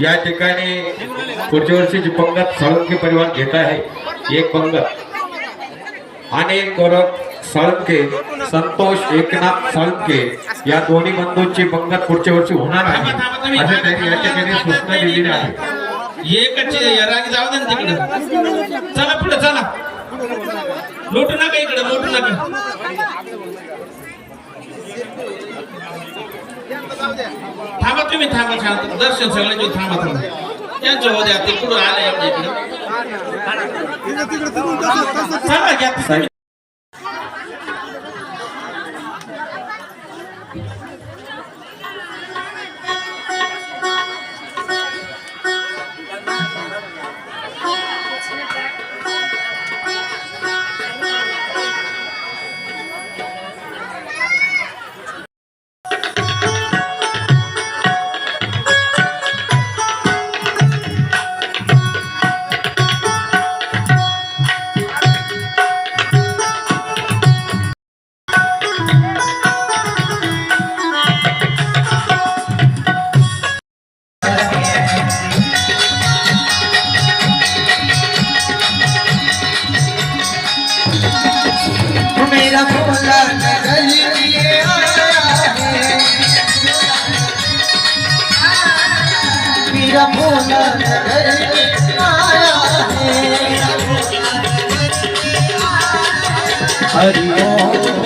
या ठिकाणी पुढच्या वर्षीची पंगत साळुंके परिवार घेत आहे एक पंगत. अनिल गोरख साळुंके संतोष एकनाथ साळुंके या दोन्ही बंधूंची पंगत पुढच्या वर्षी होणार आहे. असे त्यांनी या ठिकाणी सूचना दिलेली आहे. एकच राग जाऊ दे तिकडं. चला पुढे चला. लोटू नका इकडे लोटू नका. थांबा तुम्ही थांबा शांत दर्शन सगळ्यांचे थांबा थांबा. त्यांचं हो द्या ते आले आमच्या इकडे? चला घ्या हरिओम